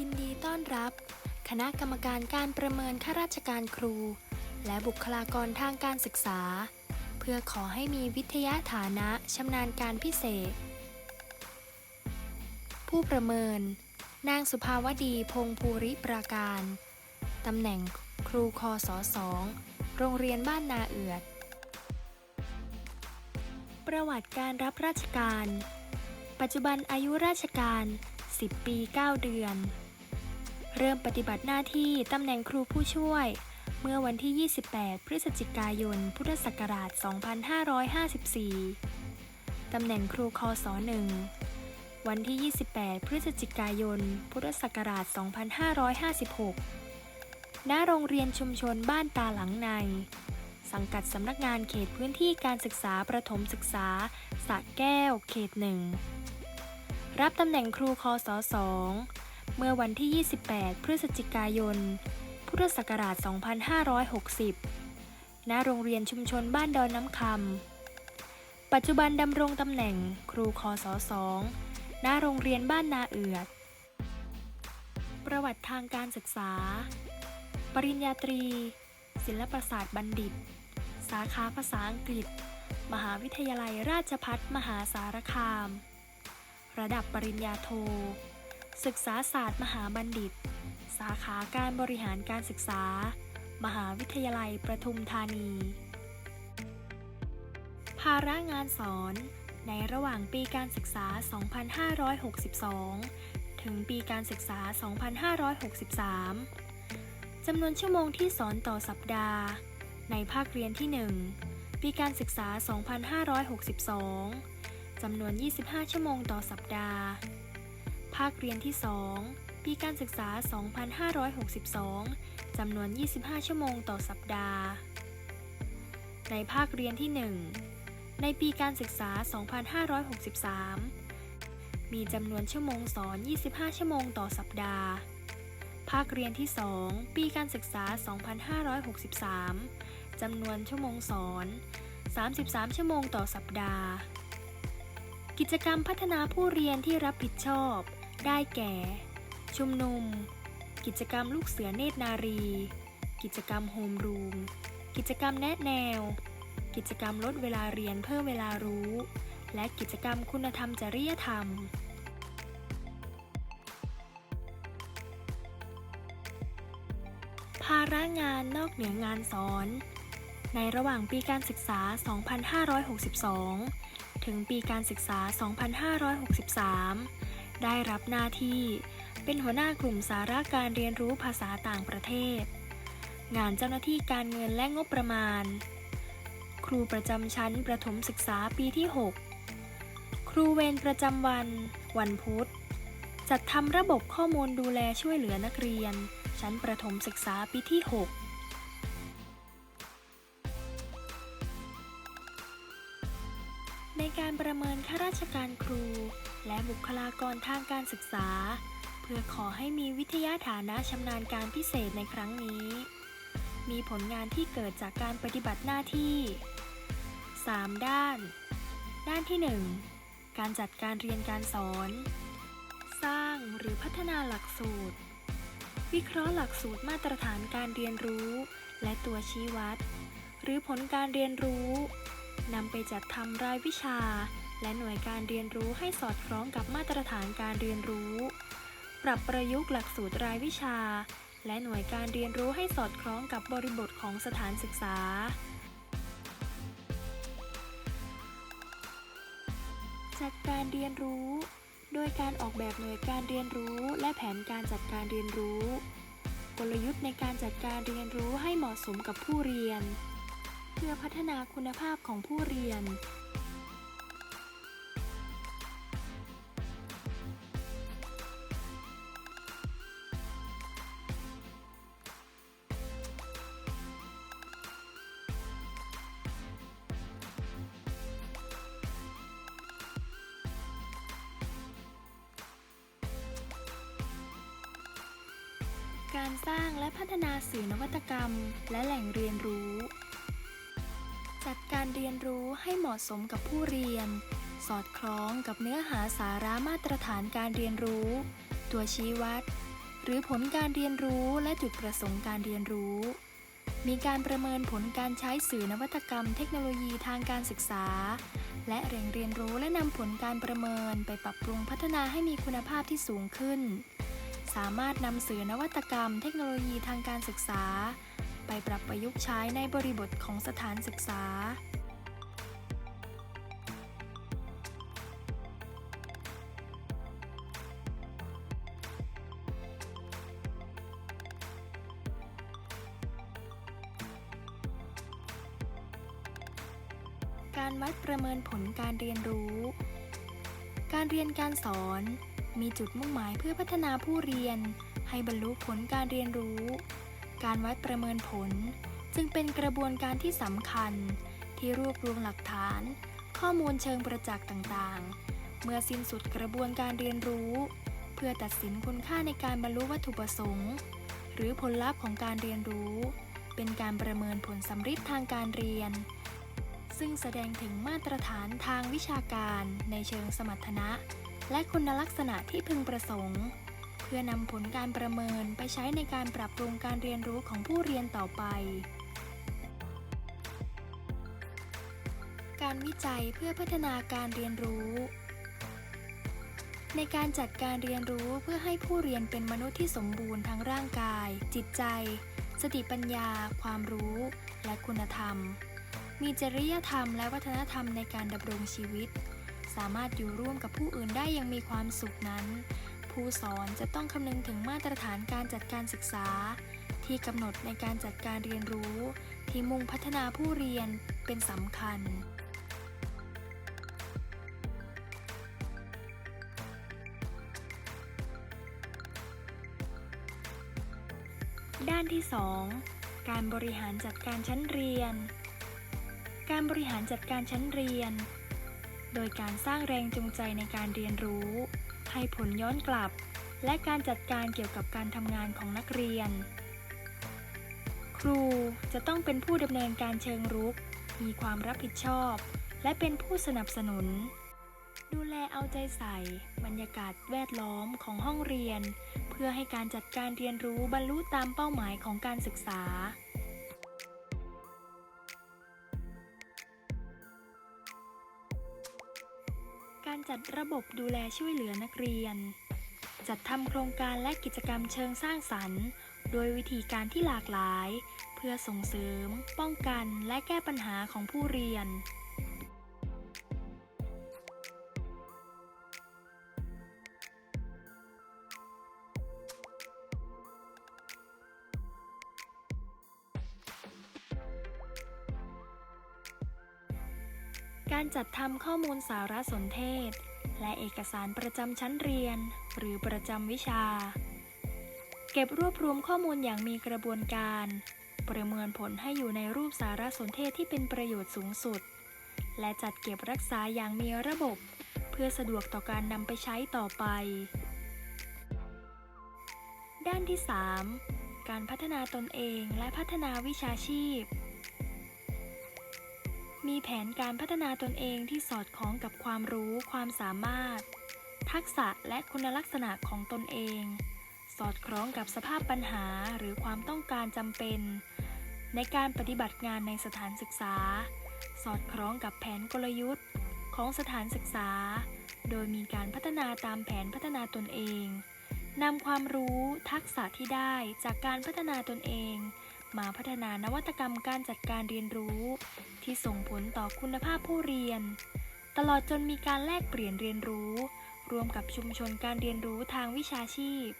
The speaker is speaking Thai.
ยินดีต้อนรับ คณะกรรมการการประเมินข้าราชการครู และบุคลากรทางการศึกษา เพื่อขอให้มีวิทยาฐานะชำนาญการพิเศษ ผู้ประเมิน นางสุภาวดีพงภูริปราการ ตำแหน่งครูคอสอสองโรงเรียนบ้านนาเอือด ประวัติการรับราชการ ปัจจุบันอายุราชการ 10 ปี 9 เดือน เริ่มปฏิบัติหน้าที่ตำแหน่งครูผู้ช่วย เมื่อวันที่ 28 พฤศจิกายน พุทธศักราช 2554 ตำแหน่งครูคศ1วันที่ 28 พฤศจิกายน พุทธศักราช 2556 ณ โรงเรียนชุมชนบ้านตาหลังใน สังกัดสำนักงานเขตพื้นที่การศึกษาประถมศึกษาสระแก้ว เขตหนึ่ง รับตำแหน่งครูคศ2 เมื่อวันที่ 28 พฤศจิกายน พุทธศักราช 2560 ณ โรงเรียนชุมชนบ้านดอนน้ำคำ ปัจจุบันดำรงตำแหน่งครูคศ2ณโรงเรียนบ้านนาเอือด ประวัติทางการศึกษา ปริญญาตรี ศิลปศาสตร์บัณฑิต สาขาภาษาอังกฤษ มหาวิทยาลัยราชภัฏมหาสารคาม ระดับปริญญาโท ศึกษาศาสตร์มหาบัณฑิต สาขาการบริหารการศึกษา มหาวิทยาลัยประทุมธานี ภาระงานสอน ในระหว่างปีการศึกษา 2562 ถึงปีการศึกษา 2563 จำนวนชั่วโมงที่สอนต่อสัปดาห์ ในภาคเรียนที่ 1 ปีการศึกษา 2562 จำนวน 25 ชั่วโมงต่อสัปดาห์ ภาคเรียนที่ 2 ปีการศึกษา 2562 จำนวน 25 ชั่วโมงต่อสัปดาห์ ในภาคเรียนที่ 1 ในปีการศึกษา 2563 มีจำนวนชั่วโมงสอน 25 ชั่วโมงต่อสัปดาห์ ภาคเรียนที่ 2 ปีการศึกษา 2563 จำนวนชั่วโมงสอน 33 ชั่วโมงต่อสัปดาห์กิจกรรมพัฒนาผู้เรียนที่รับผิดชอบ ได้แก่ ชุมนุม กิจกรรมลูกเสือเนตรนารี กิจกรรมโฮมรูม กิจกรรมแนะแนว กิจกรรมลดเวลาเรียนเพิ่มเวลารู้ และกิจกรรมคุณธรรมจริยธรรมภาระงานนอกเหนืองานสอน ในระหว่างปีการศึกษา 2562 ถึงปีการศึกษา 2563 ได้รับหน้าที่เป็นหัวหน้ากลุ่มสาระการเรียนรู้ภาษาต่างประเทศ งานเจ้าหน้าที่การเงินและงบประมาณ ครูประจำชั้นประถมศึกษาปีที่ 6 ครูเวรประจำวัน วันพุธ จัดทำระบบข้อมูลดูแลช่วยเหลือนักเรียน ชั้นประถมศึกษาปีที่ 6ในการประเมินข้าราชการครู และบุคลากรทางการศึกษา เพื่อขอให้มีวิทยาฐานะชำนาญการพิเศษในครั้งนี้ มีผลงานที่เกิดจากการปฏิบัติหน้าที่ 3 ด้าน ด้านที่ 1 การจัดการเรียนการสอน สร้างหรือพัฒนาหลักสูตร วิเคราะห์หลักสูตรมาตรฐานการเรียนรู้ และตัวชี้วัด หรือผลการเรียนรู้นำไปจัดทำรายวิชา และหน่วยการเรียนรู้ให้สอดคล้องกับมาตรฐานการเรียนรู้ ปรับประยุกต์หลักสูตรรายวิชา และหน่วยการเรียนรู้ให้สอดคล้องกับบริบทของสถานศึกษา จัดการเรียนรู้ โดยการออกแบบหน่วยการเรียนรู้ และแผนการจัดการเรียนรู้ กลยุทธ์ในการจัดการเรียนรู้ให้เหมาะสมกับผู้เรียน เพื่อพัฒนาคุณภาพของผู้เรียน การสร้างและพัฒนาสื่อนวัตกรรม และแหล่งเรียนรู้ จัดการเรียนรู้ให้เหมาะสมกับผู้เรียน สอดคล้องกับเนื้อหาสาระมาตรฐานการเรียนรู้ ตัวชี้วัด หรือผลการเรียนรู้และจุดประสงค์การเรียนรู้ มีการประเมินผลการใช้สื่อนวัตกรรม เทคโนโลยีทางการศึกษา และแหล่งเรียนรู้และนำผลการประเมินไปปรับปรุงพัฒนาให้มีคุณภาพที่สูงขึ้น สามารถนำสื่อนวัตกรรมเทคโนโลยีทางการศึกษา ไปปรับประยุกต์ใช้ในบริบทของสถานศึกษา การวัดประเมินผลการเรียนรู้ การเรียนการสอน มีจุดมุ่งหมายเพื่อพัฒนาผู้เรียน ให้บรรลุผลการเรียนรู้ การวัดประเมินผล จึงเป็นกระบวนการที่สำคัญ ที่รวบรวมหลักฐาน ข้อมูลเชิงประจักษ์ต่างๆ เมื่อสิ้นสุดกระบวนการเรียนรู้ เพื่อตัดสินคุณค่าในการบรรลุวัตถุประสงค์ หรือผลลัพธ์ของการเรียนรู้ เป็นการประเมินผลสำฤทธิ์ทางการเรียนซึ่งแสดงถึงมาตรฐานทางวิชาการในเชิงสมรรถนะ และคุณลักษณะที่พึงประสงค์ เพื่อนำผลการประเมินไปใช้ในการปรับปรุงการเรียนรู้ของผู้เรียนต่อไป การวิจัยเพื่อพัฒนาการเรียนรู้ ในการจัดการเรียนรู้เพื่อให้ผู้เรียนเป็นมนุษย์ที่สมบูรณ์ทั้งร่างกาย จิตใจ สติปัญญา ความรู้ และคุณธรรม มีจริยธรรมและวัฒนธรรมในการดำรงชีวิต สามารถอยู่ร่วมกับผู้อื่นได้อยังมีความสุขนั้น ผู้สอนจะต้องคำนึงถึงมาตรฐานการจัดการศึกษา ที่กำหนดในการจัดการเรียนรู้ ที่มุ่งพัฒนาผู้เรียนเป็นสำคัญด้านที่ 2 การบริหารจัดการชั้นเรียน การบริหารจัดการชั้นเรียน โดยการสร้างแรงจูงใจในการเรียนรู้ ให้ผลย้อนกลับ และการจัดการเกี่ยวกับการทำงานของนักเรียน ครูจะต้องเป็นผู้ดำเนินการเชิงรุก มีความรับผิดชอบ และเป็นผู้สนับสนุน ดูแลเอาใจใส่ บรรยากาศแวดล้อมของห้องเรียน เพื่อให้การจัดการเรียนรู้บรรลุตามเป้าหมายของการศึกษา การจัดระบบดูแลช่วยเหลือนักเรียน จัดทำโครงการและกิจกรรมเชิงสร้างสรรค์ โดยวิธีการที่หลากหลาย เพื่อส่งเสริม ป้องกัน และแก้ปัญหาของผู้เรียน การจัดทำข้อมูลสารสนเทศ และเอกสารประจำชั้นเรียน หรือประจำวิชา เก็บรวบรวมข้อมูลอย่างมีกระบวนการ ประเมินผลให้อยู่ในรูปสารสนเทศที่เป็นประโยชน์สูงสุด และจัดเก็บรักษาอย่างมีระบบ เพื่อสะดวกต่อการนำไปใช้ต่อไป ด้านที่ 3 การพัฒนาตนเองและพัฒนาวิชาชีพ มีแผนการพัฒนาตนเองที่สอดคล้องกับความรู้ ความสามารถ ทักษะและคุณลักษณะของตนเอง สอดคล้องกับสภาพปัญหาหรือความต้องการจำเป็น ในการปฏิบัติงานในสถานศึกษา สอดคล้องกับแผนกลยุทธ์ของสถานศึกษา โดยมีการพัฒนาตามแผนพัฒนาตนเองนำความรู้ทักษะที่ได้จากการพัฒนาตนเอง มาพัฒนานวัตกรรมการจัดการเรียนรู้ ที่ส่งผลต่อคุณภาพผู้เรียน ตลอดจนมีการแลกเปลี่ยนเรียนรู้ รวมกับชุมชนการเรียนรู้ทางวิชาชีพ